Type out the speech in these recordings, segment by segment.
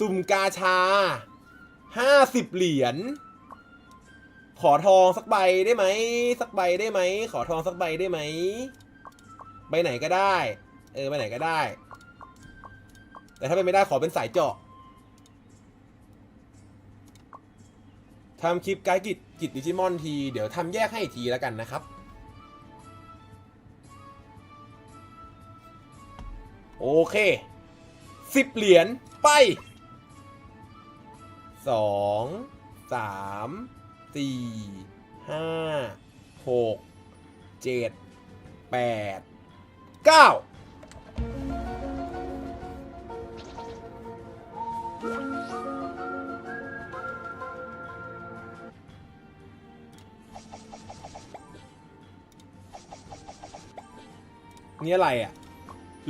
สุ่มกาชาห้าสิบเหรียญ ขอทองสักใบได้ไหม สักใบได้ไหม ขอทองสักใบได้ไหม ใบไหนก็ได้ เออ ใบไหนก็ได้ แต่ถ้าเป็นไม่ได้ขอเป็นสายเจาะทำคลิปไกด์กิจกิจดิจิมอนที เดี๋ยวทำแยกให้ทีแล้วกันนะครับ โอเคสิบเหรียญ ไป สองสามสี่ห้าหกเจ็ดแปดเก้านี่อะไรอะ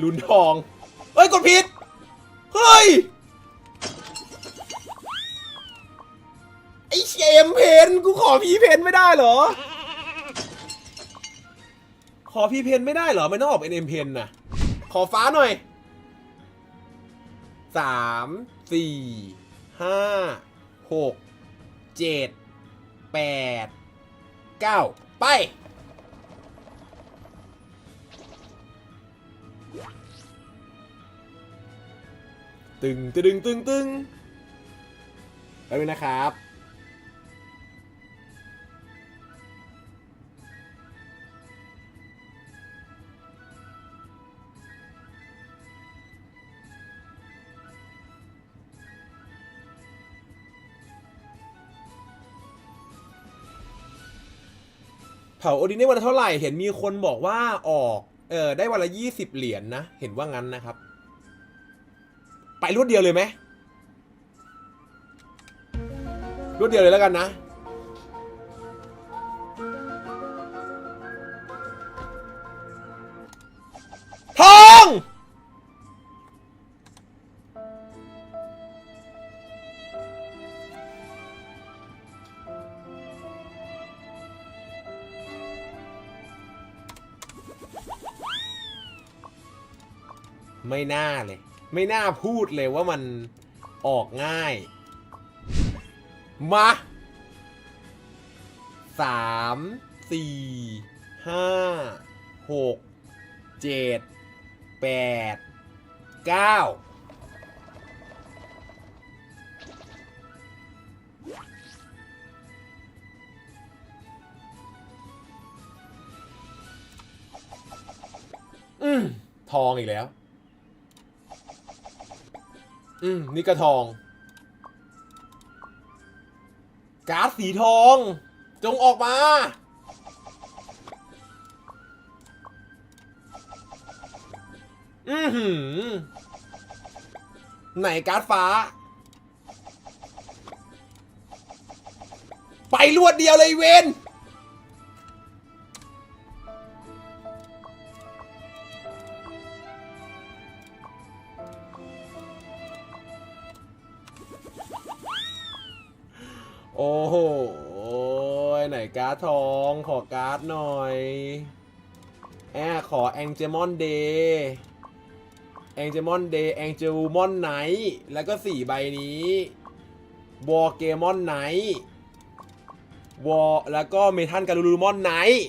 ลุนทองเฮ้ย กดผิด กูขอพีเพนไม่ได้เหรอ ขอพีเพนไม่ได้เหรอไม่ต้องออกเป็นเอ็มเพนนะขอฟ้าหน่อยสามสี่ห้าหกเจ็ดแปดเก้าไป ตึงตึงตึงตึงไปเลยนะครับ เผาโอดินได้วันละเท่าไหร่ เห็นมีคนบอกว่าออก เออได้วันละยี่สิบเหรียญนนะ เห็นว่างั้นนะครับ ไปรวดเดียวเลยไหมรวดเดียวเลยแล้วกันนะ ทอง ไม่น่าเลย ไม่น่าพูดเลยว่ามันออกง่าย มาสามสี่ห้าหกเจ็ดแปดเก้าอืมทองอีกแล้ว อืมนี่กระทอง การ์ดสีทอง จงออกมา อือหือ ไหนการ์ดฟ้า ไปรวดเดียวเลยเวน โอ้โหไหนการ์ดทองขอการ์ดหน่อยแอบขอแองเจมอนเดย์แองเจมอนเดย์แองเจลมอนไนท์แล้วก็สี่ใบนี้วอเกมอนไนท์วอแล้วก็เมทันการูรูมอนไนท์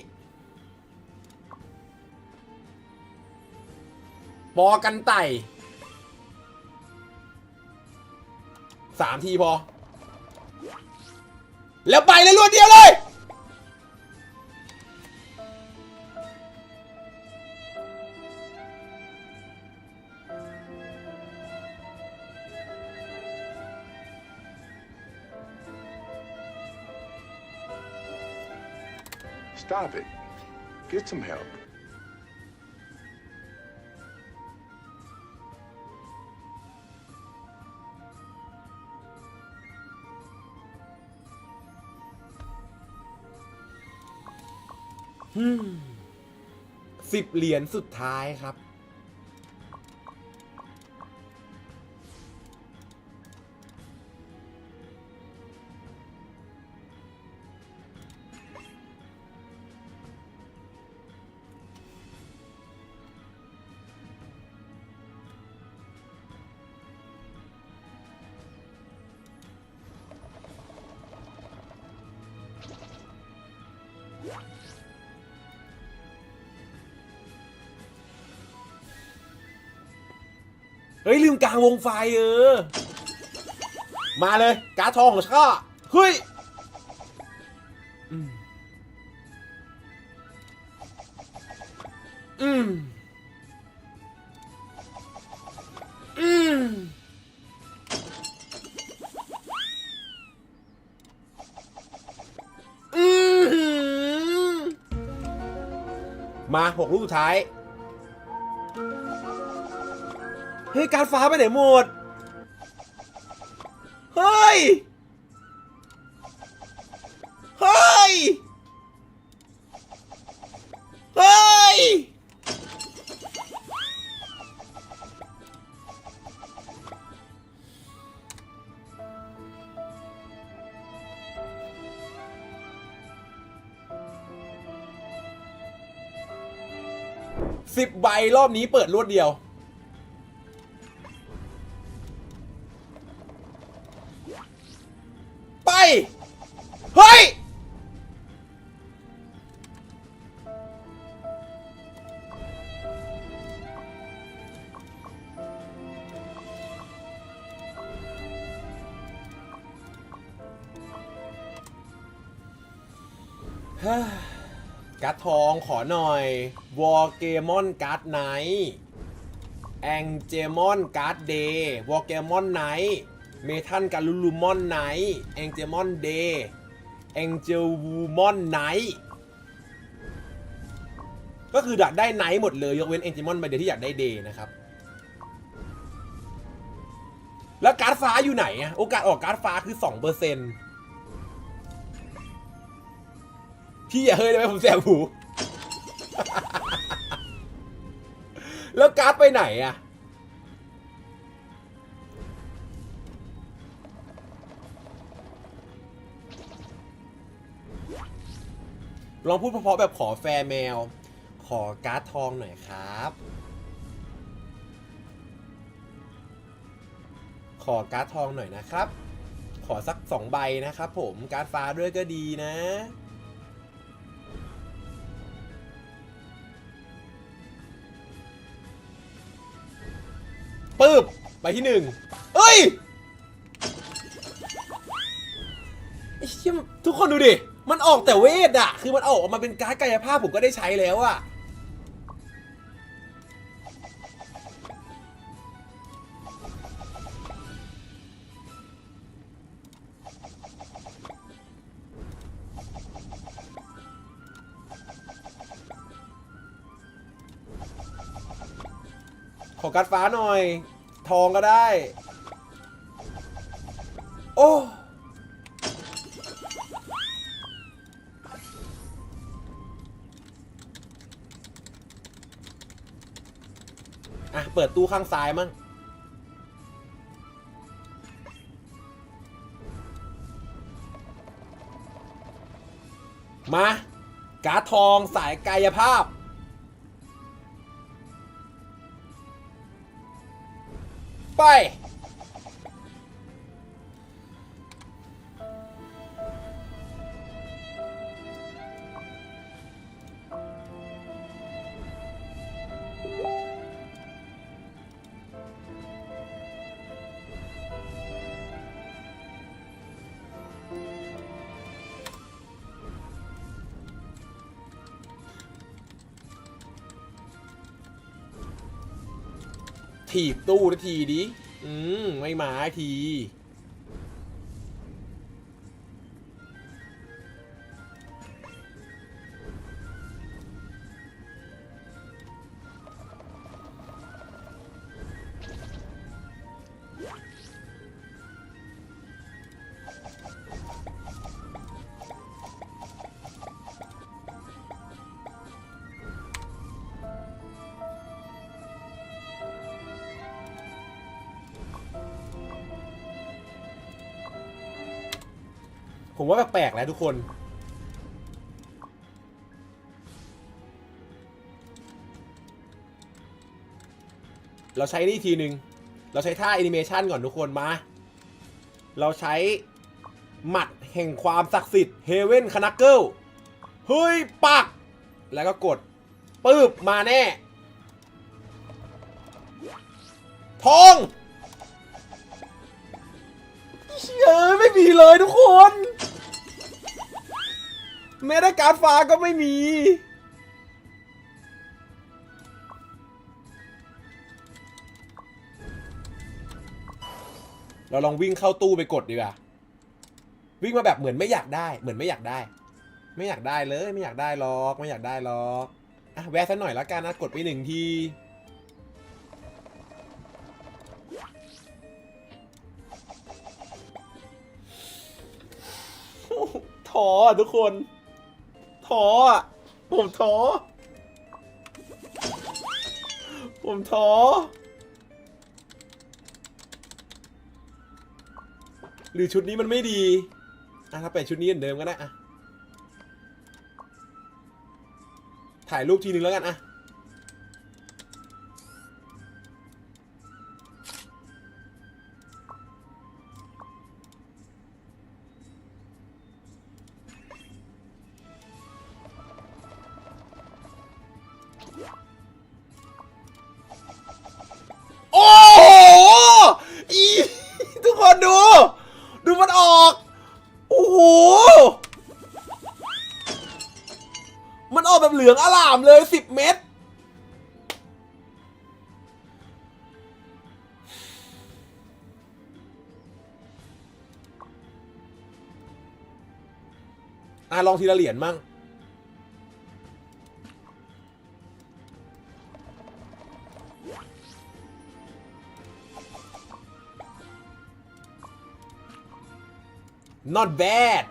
ปอกันไต่สามทีพอ แล้วไปเลยรวดเดียวเลย Stop it. Get some help. 10 เหรียญสุดท้ายครับ เฮ้ยลืมกลางวงไฟเออ มาเลยการ์ดทองของข้าเฮ้ยอืม อืม อืมอืมมาหกลูกสุดท้าย เฮ้ยการฟ้าไปไหนหมด เฮ้ย เฮ้ย เฮ้ย สิบใบรอบนี้เปิดรวดเดียว การ์ดทองขอหน่อยวอร์เกมอนการ์ดไนท์แองเจมอนการ์ดเดย์วอร์เกมอนไนท์เมทัลการลูลูมอนไนท์แองเจมอนเดย์แองเจลวูมอนไนท์ก็คืออยากได้ไนท์หมดเลย ยกเว้นแองเจมอนใบเดียวที่อยากได้เดย์นะครับ แล้วการ์ดฟ้าอยู่ไหนอะโอกาสออกการ์ดฟ้าคือ2%เปอร์เซ็นต์ พี่อย่าเฮ้ยได้ไหมผมแสบหู แล้วการ์ดไปไหนอะลองพูดเพราะๆแบบขอแฟร์แมว ขอการ์ดทองหน่อยครับ ขอการ์ดทองหน่อยนะครับ ขอสักสองใบนะครับผมการ์ดฟ้าด้วยก็ดีนะ ปึ๊บไปที่หนึ่งเอ้ยเหี้ยทุกคนดูดิ มันออกแต่เวทอะคือมันออกออกมาเป็นการ์ดกายภาพผมก็ได้ใช้แล้วอะขอการ์ดฟ้าหน่อย ทองก็ได้ โอ้อะเปิดตู้ข้างซ้ายมั้งมา การ์ดทองสายกายภาพ ไถีบตู้นาทีดิ อืม ไม่มาที ผมว่าแปลกๆแล้วทุกคน เราใช้นี่ทีหนึ่งเราใช้ท่าแอนิเมชันก่อนทุกคนมา เราใช้หมัดแห่งความศักดิ์สิทธิ์เฮเว่นคานักเกิลเฮ้ยปัก แล้วก็กดปึ๊บมาแน่ ทองเฮ้ยไม่มีเลยทุกคน แม้แต่การดฟ้าก็ไม่มี เราลองวิ่งเข้าตู้ไปกดดีกว่า วิ่งมาแบบเหมือนไม่อยากได้ เหมือนไม่อยากได้ ไม่อยากได้เลย ไม่อยากได้หรอก ไม่อยากได้หรอกอะแวะสักหน่อยแล้วกันนะ กดไปหนึ่งทีท้อทุกคน ท้ออะ ผมท้อ ผมท้อ หรือชุดนี้มันไม่ดีอะถ้าเป็นชุดนี้เหมือนเดิมก็ได้อะ ถ่ายรูปทีนึงแล้วกันอะ ลืองอลามเลยสิบเม็ดอะลองทีละเหรียญมั่ง not bad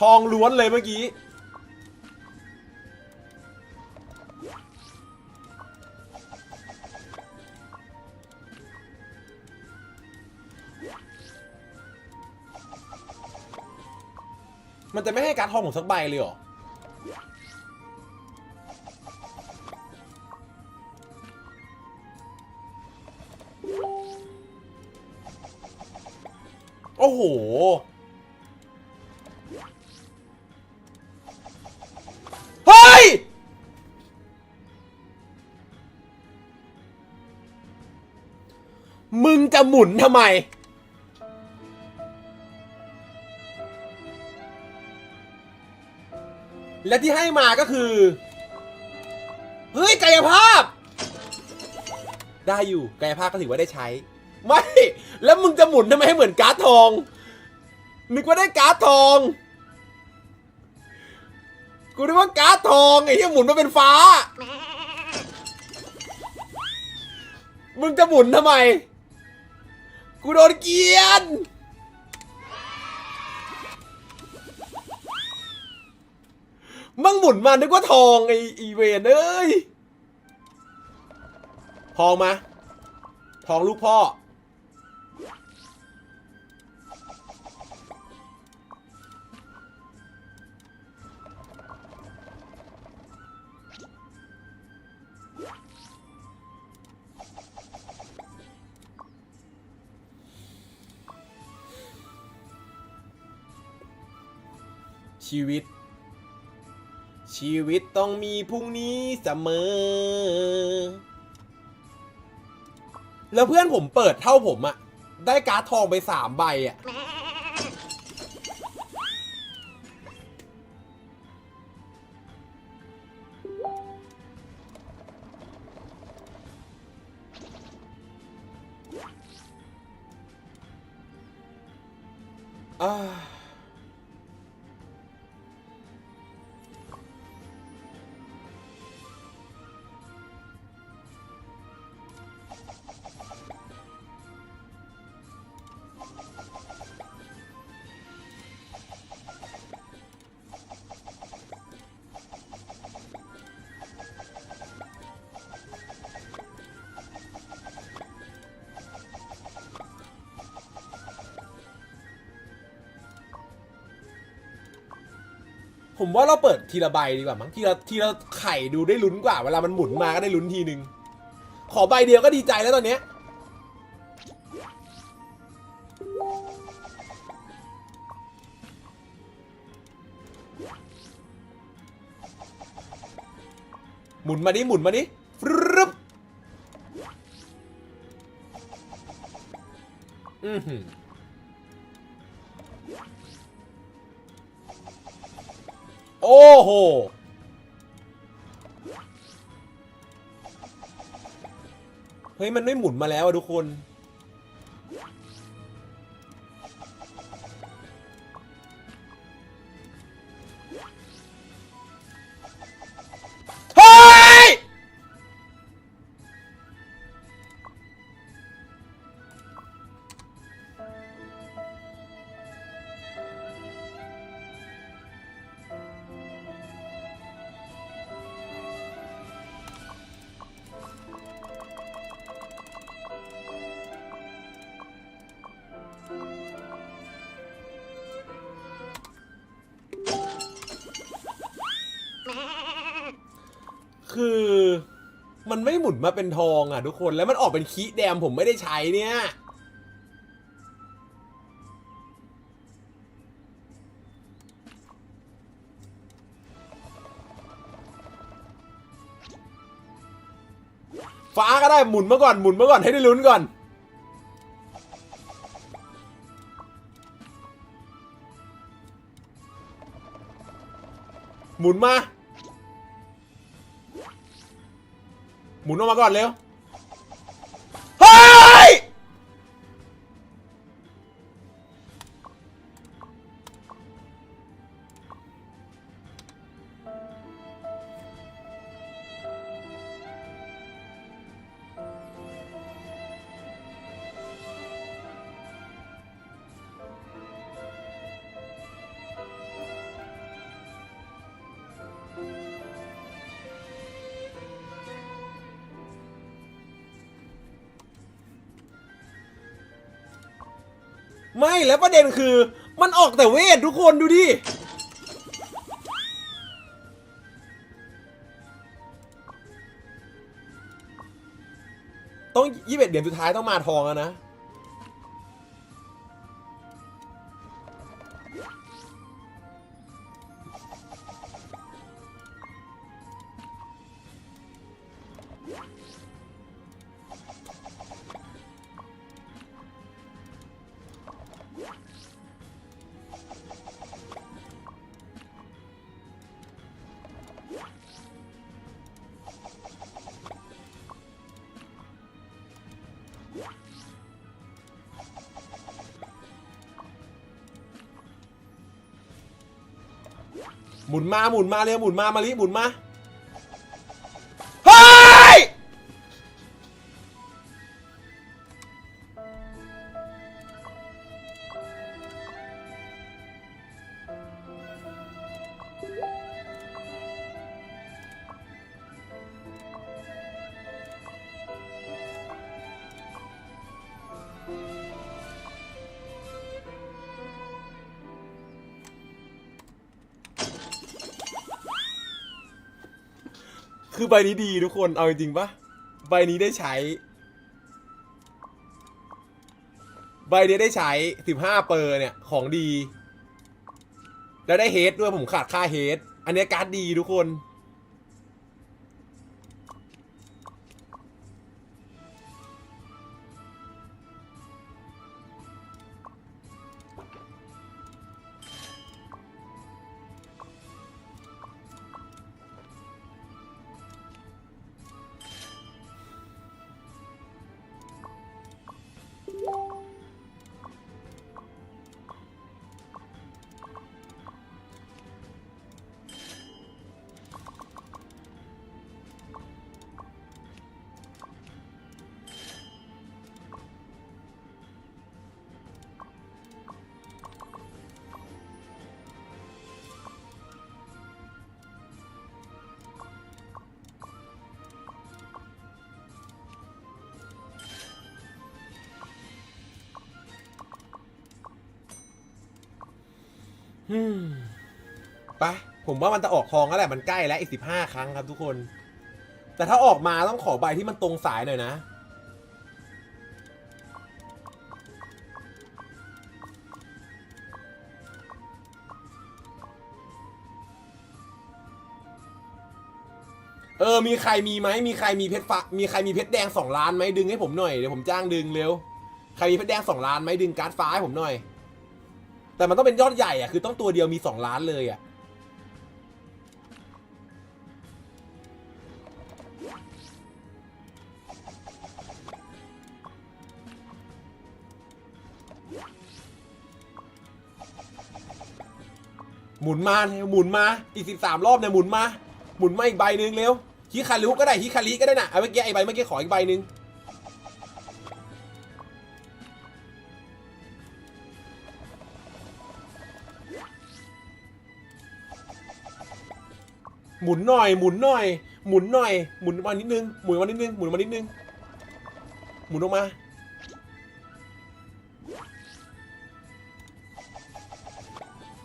ทองล้วนเลยเมื่อกี้ มันจะไม่ให้การทองผมสักใบเลยเหรอ มึงจะหมุนทำไม และที่ให้มาก็คือ เฮ้ย กายภาพ ได้อยู่ กายภาพก็ถือว่าได้ใช้ ไม่ แล้วมึงจะหมุนทำไมให้เหมือนการ์ดทอง นึกว่าได้การ์ดทอง กูนึกว่าการ์ดทอง ไอ้ที่หมุนมาเป็นฟ้ามึงจะหมุนทำไม กูโดนเกียนมั่งหมุนมานึกว่าทองไออีเวนเอ้ย ทองมา ทองลูกพ่อ ชีวิต ชีวิตต้องมีพรุ่งนี้เสมอ แล้วเพื่อนผมเปิดเท่าผมอะได้การ์ดทองไปสามใบอะอ่ ผมว่าเราเปิดทีละใบดีกว่ามั้งทีละทีละไข่ดูได้ลุ้นกว่า เวลามันหมุนมาก็ได้ลุ้นทีนึง ขอใบเดียวก็ดีใจแล้วตอนเนี้ยหมุนมาดิหมุนมาดิฟรึบอือหือ โอ้โห เฮ้ย มันไม่หมุนมาแล้วอะทุกคน มันไม่หมุนมาเป็นทองอะทุกคนแล้วมันออกเป็นคีแดมผมไม่ได้ใช้เนี่ยฟ้าก็ได้หมุนมาก่อนหมุนมาก่อนให้ได้ลุ้นก่อน หมุนมา หมุนออกมาก่อนเร็ว ไม่แล้วประเด็นคือ มันออกแต่เวททุกคนดูดิ ต้องยี่สิบเอ็ดเหรียญสุดท้ายต้องมาทองแล้วนะ หมุนมาหมุนมาเร็วหมุนมามาลิหมุนมา คือใบนี้ดีทุกคน เอาจริงปะใบนี้ได้ใช้ ใบนี้ได้ใช้สิบห้าเปอร์เนี่ย ของดี แล้วได้เฮดด้วยผมขาดค่าเฮด อันเนี้ยการ์ดดีทุกคน ไปะผมว่ามันจะออกคลองแล้วแหละมันใกล้แล้วอีกสิบห้าครั้งครับทุกคน แต่ถ้าออกมาต้องขอใบที่มันตรงสายหน่อยนะ เออ มีใครมีไหมมีใครมีเพชรฟ้ามีใครมีเพชรแดงสองล้านไหมดึงให้ผมหน่อยเดี๋ยวผมจ้างดึงเร็ว ใครมีเพชรแดงสองล้านไหมดึงการ์ดฟ้าให้ผมหน่อย แต่มันต้องเป็นยอดใหญ่อะคือต้องตัวเดียวมีสองล้านเลยอะหมุนมาหมุนมาอีกสิบสามรอบเนี่ยหมุนมา หมุนมาอีกใบหนึ่งเร็วฮิคารุก็ได้ฮิคาริก็ได้น่ะเอาเมื่อกี้ไอ้ใบเมื่อกี้ขออีกใบหนึ่ง หมุนหน่อย หมุนหน่อย หมุนหน่อย หมุนมานิดนึง หมุนมานิดนึง หมุนมานิดนึง หมุนออกมา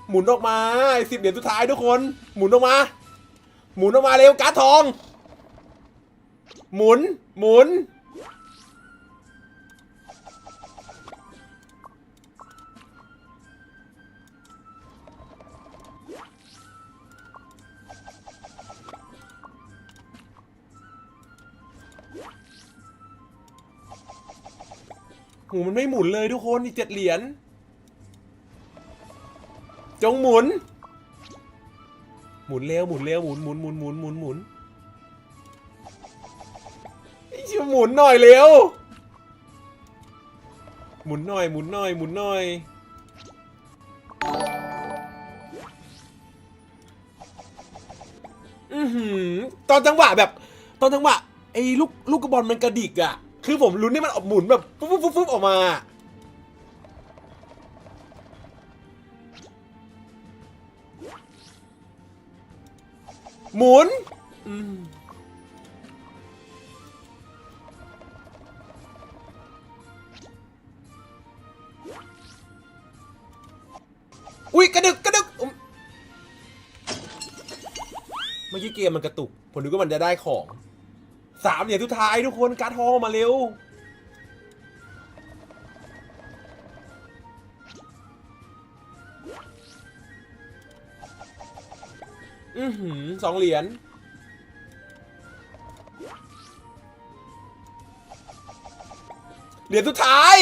หมุนออกมาสิบเหรียญสุดท้ายทุกคน หมุนออกมา หมุนออกมาเร็วการ์ดทอง หมุน หมุน มันไม่หมุนเลยทุกคนอีกเจ็ดเหรียญจงหมุน หมุนเร็วหมุนเร็วหมุนหมุนหมุนหมุนหมุนหมุนไอชิวหมุนหน่อยเร็วหมุนหน่อยหมุนหน่อยหมุนหน่อยอือหือตอนจังหวะแบบ ตอนจังหวะไอ้ลูกลูกกระบอลมันกระดิกอะ คือผมลุ้นให้มันออกหมุนแบบฟุ๊บฟุ๊บฟุ๊บออกมา หมุนอุ้ยกระดึกกระดึกอุ๊ยเมื่อกี้เกมมันกระตุก ผมนึกว่ามันจะได้ของ สามเหรียญสุดท้ายทุกคนการ์ดทองมาเร็ว อือหือสองเหรียญเหรียญสุดท้าย